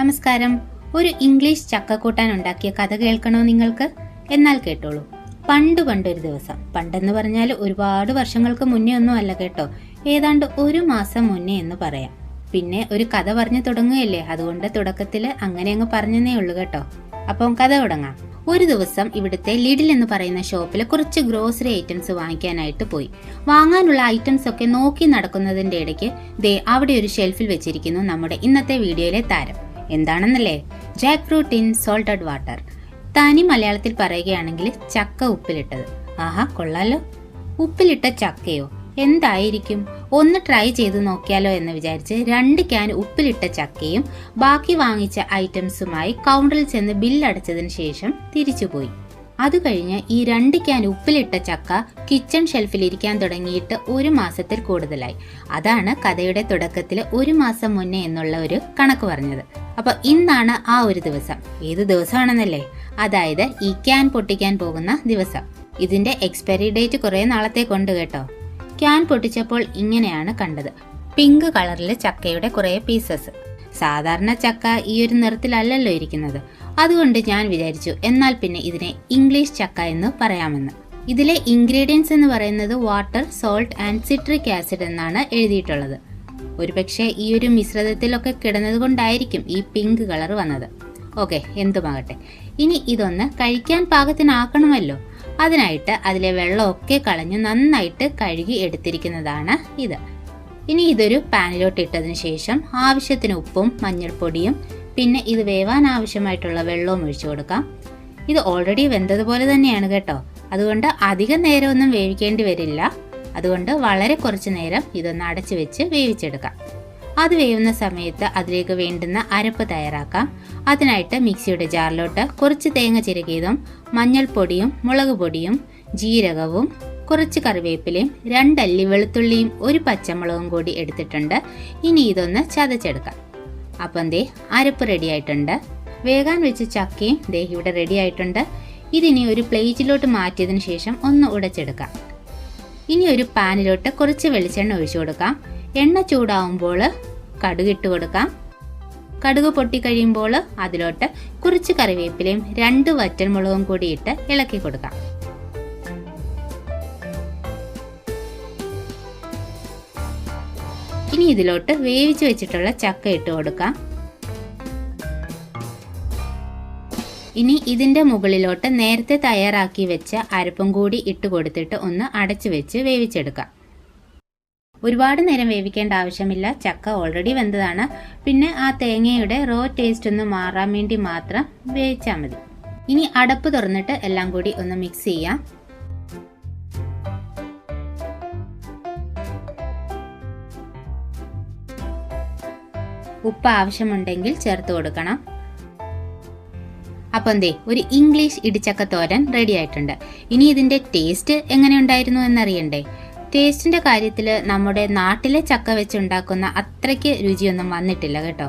നമസ്കാരം. ഒരു ഇംഗ്ലീഷ് ചക്കക്കൂട്ടാൻ ഉണ്ടാക്കിയ കഥ കേൾക്കണോ നിങ്ങൾക്ക്? എന്നാൽ കേട്ടോളൂ. പണ്ട് പണ്ടൊരു ദിവസം പണ്ടെന്ന് പറഞ്ഞാൽ ഒരുപാട് വർഷങ്ങൾക്ക് മുന്നേ ഒന്നും അല്ല കേട്ടോ. ഏതാണ്ട് ഒരു മാസം മുന്നേ എന്ന് പറയാം. പിന്നെ ഒരു കഥ പറഞ്ഞു തുടങ്ങുകയല്ലേ? അതുകൊണ്ട് തുടക്കത്തിൽ അങ്ങനെ അങ്ങ് പറഞ്ഞതേ ഉള്ളൂ കേട്ടോ. അപ്പം കഥ തുടങ്ങാം. ഒരു ദിവസം ഇവിടുത്തെ ലിഡിൽ എന്ന് പറയുന്ന ഷോപ്പിൽ കുറച്ച് ഗ്രോസറി ഐറ്റംസ് വാങ്ങിക്കാനായിട്ട് പോയി. വാങ്ങാനുള്ള ഐറ്റംസ് ഒക്കെ നോക്കി നടക്കുന്നതിന്റെ ഇടയ്ക്ക് ദേ അവിടെ ഒരു ഷെൽഫിൽ വെച്ചിരിക്കുന്നു നമ്മുടെ ഇന്നത്തെ വീഡിയോയിലെ താരം. എന്താണെന്നല്ലേ? Jackfruit in salted water തനി മലയാളത്തിൽ പറയുകയാണെങ്കിൽ ചക്ക ഉപ്പിലിട്ടത്. ആഹാ കൊള്ളാലോ. ഉപ്പിലിട്ട ചക്കയോ? എന്തായിരിക്കും? ഒന്ന് ട്രൈ ചെയ്ത് നോക്കിയാലോ എന്ന് വിചാരിച്ച് രണ്ട് ക്യാൻ ഉപ്പിലിട്ട ചക്കയും ബാക്കി വാങ്ങിച്ച ഐറ്റംസുമായി കൗണ്ടറിൽ ചെന്ന് ബില്ലടച്ചതിന് ശേഷം തിരിച്ചുപോയി അത് കഴിഞ്ഞ് ഈ രണ്ട് ക്യാൻ ഉപ്പിലിട്ട ചക്ക കിച്ചൺ ഷെൽഫിൽ ഇരിക്കാൻ തുടങ്ങിയിട്ട് ഒരു മാസത്തിൽ കൂടുതലായി. അതാണ് കഥയുടെ തുടക്കത്തിൽ ഒരു മാസം മുന്നേ എന്നുള്ള ഒരു കണക്ക് പറഞ്ഞത്. അപ്പൊ ഇന്നാണ് ആ ഒരു ദിവസം. ഏത് ദിവസമാണെന്നല്ലേ? അതായത് ഈ ക്യാൻ പൊട്ടിക്കാൻ പോകുന്ന ദിവസം. ഇതിന്റെ എക്സ്പയറി ഡേറ്റ് കുറെ നാളത്തേക്കുണ്ട് കേട്ടോ. ക്യാൻ പൊട്ടിച്ചപ്പോൾ ഇങ്ങനെയാണ് കണ്ടത്. പിങ്ക് കളറിലെ ചക്കയുടെ കുറേ പീസസ് സാധാരണ ചക്ക ഈ ഒരു നിറത്തിലല്ലല്ലോ ഇരിക്കുന്നത്. അതുകൊണ്ട് ഞാൻ വിചാരിച്ചു എന്നാൽ പിന്നെ ഇതിനെ ഇംഗ്ലീഷ് ചക്ക എന്ന് പറയാമെന്ന്. ഇതിലെ ഇൻഗ്രീഡിയൻസ് എന്ന് പറയുന്നത് water salt and citric acid എന്നാണ് എഴുതിയിട്ടുള്ളത്. ഒരുപക്ഷെ ഈ ഒരു മിശ്രിതത്തിലൊക്കെ കിടന്നത് കൊണ്ടായിരിക്കും ഈ പിങ്ക് കളർ വന്നത്. ഓക്കെ എന്തുമാകട്ടെ. ഇനി ഇതൊന്ന് കഴിക്കാൻ പാകത്തിനാക്കണമല്ലോ. അതിനായിട്ട് അതിലെ വെള്ളമൊക്കെ കളഞ്ഞ് നന്നായിട്ട് കഴുകി എടുത്തിരിക്കുന്നതാണ് ഇത്. ഇനി ഇതൊരു പാനിലോട്ട് ഇട്ടതിന് ശേഷം ആവശ്യത്തിന് ഉപ്പും മഞ്ഞൾപ്പൊടിയും പിന്നെ ഇത് വേവാൻ ആവശ്യമായിട്ടുള്ള വെള്ളവും ഒഴിച്ചു കൊടുക്കാം. ഇത് ഓൾറെഡി വെന്തതുപോലെ തന്നെയാണ് കേട്ടോ. അതുകൊണ്ട് അധികം നേരമൊന്നും വേവിക്കേണ്ടി വരില്ല. അതുകൊണ്ട് വളരെ കുറച്ച് നേരം ഇതൊന്ന് അടച്ചു വെച്ച് വേവിച്ചെടുക്കാം. അത് വേവുന്ന സമയത്ത് അതിലേക്ക് വേണ്ടുന്ന അരപ്പ് തയ്യാറാക്കാം. അതിനായിട്ട് മിക്സിയുടെ ജാറിലോട്ട് കുറച്ച് തേങ്ങ ചിരകിയതും മഞ്ഞൾപ്പൊടിയും മുളക് പൊടിയും ജീരകവും കുറച്ച് കറിവേപ്പിലയും രണ്ടല്ലി വെളുത്തുള്ളിയും ഒരു പച്ചമുളകും കൂടി എടുത്തിട്ടുണ്ട്. ഇനി ഇതൊന്ന് ചതച്ചെടുക്കാം. അപ്പം ദേ അരപ്പ് റെഡി ആയിട്ടുണ്ട്. വേകാൻ വെച്ച ചക്കയും ദേ ഇവിടെ റെഡി ആയിട്ടുണ്ട്. ഇതിനി ഒരു പ്ലേറ്റിലോട്ട് മാറ്റിയതിന് ശേഷം ഒന്ന് ഉടച്ചെടുക്കാം. ഇനി ഒരു പാനിലോട്ട് കുറച്ച് വെളിച്ചെണ്ണ ഒഴിച്ചു കൊടുക്കാം. എണ്ണ ചൂടാവുമ്പോൾ കടുക് ഇട്ട് കൊടുക്കാം. കടുക് പൊട്ടിക്കഴിയുമ്പോൾ അതിലോട്ട് കുറച്ച് കറിവേപ്പിലയും രണ്ട് വറ്റൽമുളകും കൂടി ഇട്ട് ഇളക്കി കൊടുക്കാം. ഇനി ഇതിലോട്ട് വേവിച്ച് വെച്ചിട്ടുള്ള ചക്ക ഇട്ട് കൊടുക്കാം. ഇനി ഇതിന്റെ മുകളിലോട്ട് നേരത്തെ തയ്യാറാക്കി വെച്ച അരപ്പും കൂടി ഇട്ട് കൊടുത്തിട്ട് ഒന്ന് അടച്ചു വെച്ച് വേവിച്ചെടുക്കാം. ഒരുപാട് നേരം വേവിക്കേണ്ട ആവശ്യമില്ല. ചക്ക ഓൾറെഡി വെന്തതാണ്. പിന്നെ ആ തേങ്ങയുടെ റോ ടേസ്റ്റ് ഒന്ന് മാറാൻ വേണ്ടി മാത്രം വേവിച്ചാൽ മതി. ഇനി അടപ്പ് തുറന്നിട്ട് എല്ലാം കൂടി ഒന്ന് മിക്സ് ചെയ്യാം. ഉപ്പ് ആവശ്യമുണ്ടെങ്കിൽ ചേർത്ത് കൊടുക്കണം. അപ്പം ദേ ഒരു ഇംഗ്ലീഷ് ഇടിച്ചക്ക തോരൻ റെഡി ആയിട്ടുണ്ട്. ഇനി ഇതിന്റെ ടേസ്റ്റ് എങ്ങനെ ഉണ്ടായിരുന്നു എന്നറിയണ്ടേ ടേസ്റ്റിന്റെ കാര്യത്തിൽ നമ്മുടെ നാട്ടിലെ ചക്ക വെച്ചുണ്ടാക്കുന്ന അത്രയ്ക്ക് രുചിയൊന്നും വന്നിട്ടില്ല കേട്ടോ.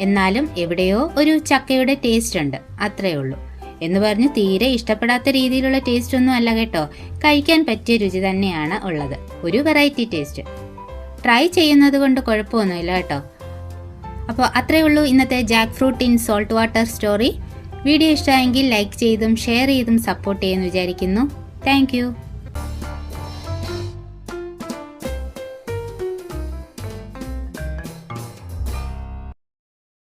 എന്നാലും എവിടെയോ ഒരു ചക്കയുടെ ടേസ്റ്റ് ഉണ്ട് അത്രയേ ഉള്ളൂ. എന്ന് പറഞ്ഞ് തീരെ ഇഷ്ടപ്പെടാത്ത രീതിയിലുള്ള ടേസ്റ്റ് ഒന്നും അല്ല കേട്ടോ. കഴിക്കാൻ പറ്റിയ രുചി തന്നെയാണ് ഉള്ളത്. ഒരു വെറൈറ്റി ടേസ്റ്റ് ട്രൈ ചെയ്യുന്നത് കൊണ്ട് കുഴപ്പമൊന്നുമില്ല കേട്ടോ. അപ്പോൾ അത്രയേ ഉള്ളൂ ഇന്നത്തെ jackfruit in salt water story video ഇഷ്ടമായെങ്കിൽ ലൈക്ക് ചെയ്തും ഷെയർ ചെയ്തും സപ്പോർട്ട് ചെയ്യുമെന്ന് വിചാരിക്കുന്നു. താങ്ക്